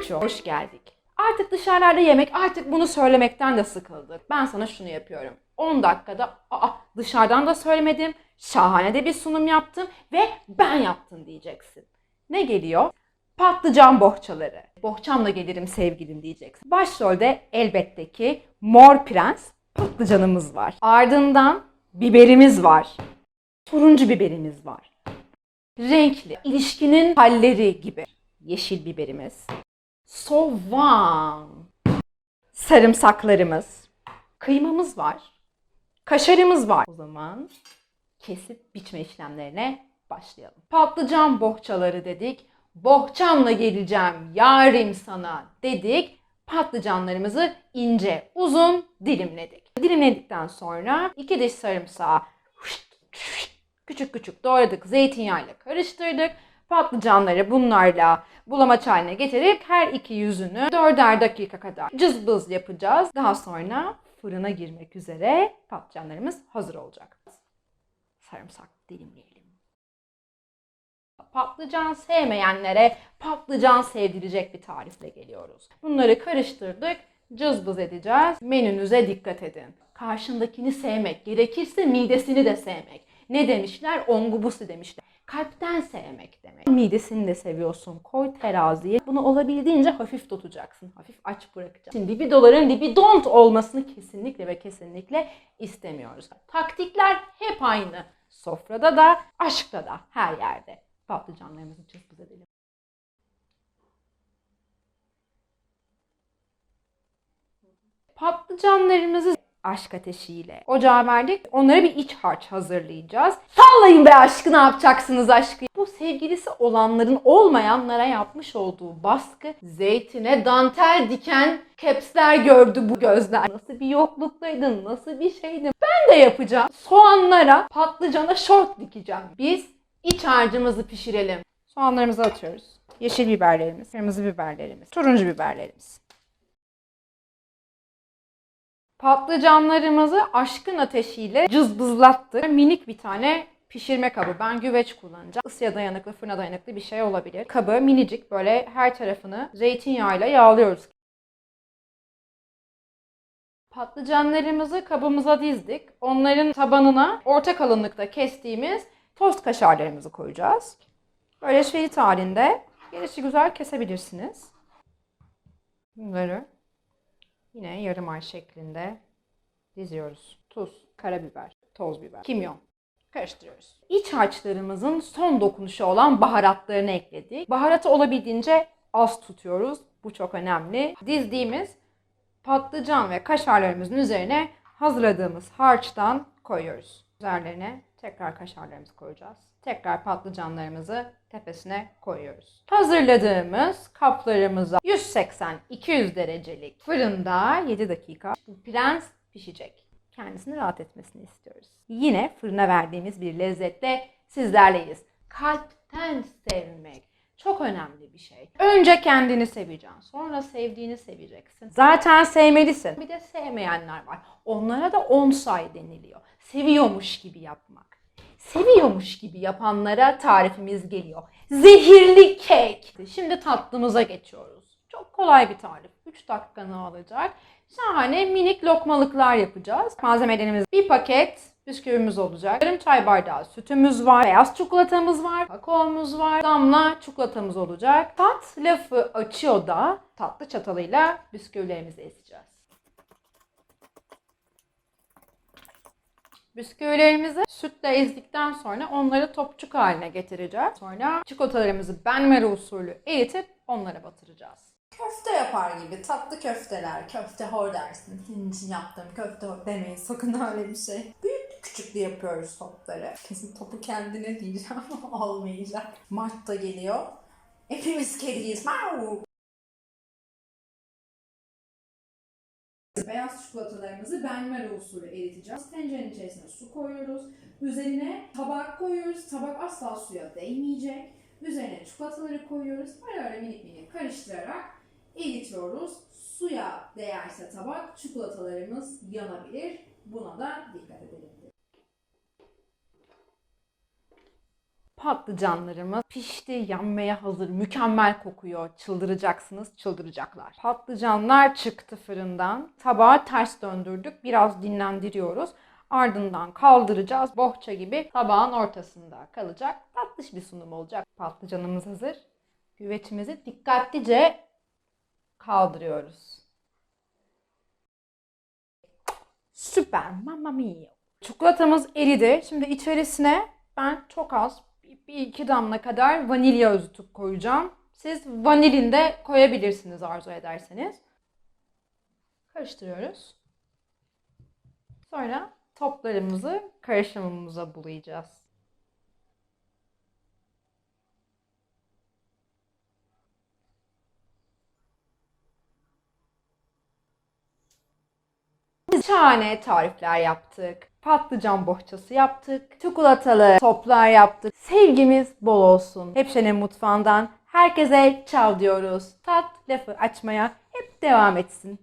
Burço, hoş geldik. Artık dışarılarda yemek, artık bunu söylemekten de sıkıldık. Ben sana şunu yapıyorum. 10 dakikada aa dışarıdan da söylemedim, şahane de bir sunum yaptım ve ben yaptım diyeceksin. Ne geliyor? Patlıcan bohçaları. Bohçamla gelirim sevgilim diyeceksin. Başrolde elbette ki Mor Prens patlıcanımız var. Ardından biberimiz var. Turuncu biberimiz var. Renkli, ilişkinin halleri gibi. Yeşil biberimiz. Soğan. Sarımsaklarımız. Kıymamız var. Kaşarımız var. O zaman kesip biçme işlemlerine başlayalım. Patlıcan bohçaları dedik. Bohçamla geleceğim yarim sana dedik. Patlıcanlarımızı ince uzun dilimledik. Dilimledikten sonra iki diş sarımsağı küçük küçük doğradık. Zeytinyağıyla karıştırdık. Patlıcanları bunlarla bulamaç haline getirip her iki yüzünü dörder dakika kadar cızbız yapacağız. Daha sonra fırına girmek üzere patlıcanlarımız hazır olacak. Sarımsak dilimleyelim. Patlıcan sevmeyenlere patlıcan sevdirecek bir tarifle geliyoruz. Bunları karıştırdık, cızbız edeceğiz. Menünüze dikkat edin. Karşındakini sevmek, gerekirse midesini de sevmek. Ne demişler? Ongubusu demişler. Kalpten sevmek demek. Midesini de seviyorsun. Koy teraziye. Bunu olabildiğince hafif tutacaksın. Hafif aç bırakacaksın. Libidoların libidont olmasını kesinlikle ve kesinlikle istemiyoruz. Taktikler hep aynı. Sofrada da, aşkta da, her yerde. Patlıcanlarımızı cızbız edelim. Patlıcanlarımızı aşk ateşiyle ocağa verdik. Onlara bir iç harç hazırlayacağız. Sallayın be aşkı ne yapacaksınız aşkı? Bu sevgilisi olanların olmayanlara yapmış olduğu baskı zeytine dantel diken kepsler gördü bu gözler. Nasıl bir yokluktaydın, nasıl bir şeydin? Ben de yapacağım. Soğanlara, patlıcana şort dikeceğim. Biz iç harcımızı pişirelim. Soğanlarımızı atıyoruz. Yeşil biberlerimiz, kırmızı biberlerimiz, turuncu biberlerimiz. Patlıcanlarımızı aşkın ateşiyle cızbızlattık. Minik bir tane pişirme kabı. Ben güveç kullanacağım. Isıya dayanıklı, fırına dayanıklı bir şey olabilir. Kabı minicik böyle her tarafını zeytinyağıyla yağlıyoruz. Patlıcanlarımızı kabımıza dizdik. Onların tabanına orta kalınlıkta kestiğimiz tost kaşarlarımızı koyacağız. Böyle şerit halinde gelişi güzel kesebilirsiniz. Bunları Yine yarım ay şeklinde diziyoruz. Tuz, karabiber, toz biber, kimyon. Karıştırıyoruz. İç harçlarımızın son dokunuşu olan baharatlarını ekledik. Baharatı olabildiğince az tutuyoruz. Bu çok önemli. Dizdiğimiz patlıcan ve kaşarlarımızın üzerine hazırladığımız harçtan koyuyoruz. Üzerlerine tekrar kaşarlarımızı koyacağız. Tekrar patlıcanlarımızı tepesine koyuyoruz. Hazırladığımız kaplarımıza 180-200 derecelik fırında 7 dakika bu prens pişecek. Kendisini rahat etmesini istiyoruz. Yine fırına verdiğimiz bir lezzetle sizlerleyiz. Kalpten sevmek çok önemli bir şey. Önce kendini seveceksin. Sonra sevdiğini seveceksin. Zaten sevmelisin. Bir de sevmeyenler var. Onlara da on say deniliyor. Seviyormuş gibi yapmak. Seviyormuş gibi yapanlara tarifimiz geliyor. Zehirli kek. Şimdi tatlımıza geçiyoruz. Çok kolay bir tarif. 3 dakikanı alacak. Şahane minik lokmalıklar yapacağız. Malzemelerimiz bir paket bisküvimiz olacak. Yarım çay bardağı sütümüz var. Beyaz çikolatamız var. Kakaomuz var. Damla çikolatamız olacak. Tat lafı açıyor da tatlı çatalıyla bisküvilerimizi ezeceğiz. Bisküvilerimizi sütle ezdikten sonra onları topçuk haline getireceğiz. Sonra çikolatalarımızı benmari usulü eritip onlara batıracağız. Köfte yapar gibi tatlı köfteler. Köfte hor dersin. Senin için yaptığım köfte hor demeyin. Sakın öyle bir şey. Büyük küçüklü yapıyoruz topları. Kesin topu kendine diyeceğim olmayacak. Mart da geliyor. Hepimiz kediyiz. Mau! Beyaz çikolatalarımızı benmari usulü eriteceğiz. Tencerenin içerisine su koyuyoruz. Üzerine tabak koyuyoruz. Tabak asla suya değmeyecek. Üzerine çikolataları koyuyoruz. Ara ara minik minik karıştırarak eritiyoruz. Suya değerse tabak çikolatalarımız yanabilir. Buna da dikkat edelim. Patlıcanlarımız pişti, yanmaya hazır, mükemmel kokuyor. Çıldıracaksınız, çıldıracaklar. Patlıcanlar çıktı fırından. Tabağı ters döndürdük, biraz dinlendiriyoruz. Ardından kaldıracağız. Bohça gibi tabağın ortasında kalacak. Tatlış bir sunum olacak. Patlıcanımız hazır. Güveçimizi dikkatlice kaldırıyoruz. Süper, mamma mia. Çikolatamız eridi. Şimdi içerisine ben çok az, bir, iki damla kadar vanilya özütü koyacağım. Siz vanilin de koyabilirsiniz arzu ederseniz. Karıştırıyoruz. Sonra toplarımızı karışımımıza bulayacağız. Şahane tarifler yaptık. Patlıcan bohçası yaptık. Çikolatalı toplar yaptık. Sevgimiz bol olsun. Hepşenin mutfağından herkese çav diyoruz. Tat lafı açmaya hep devam etsin.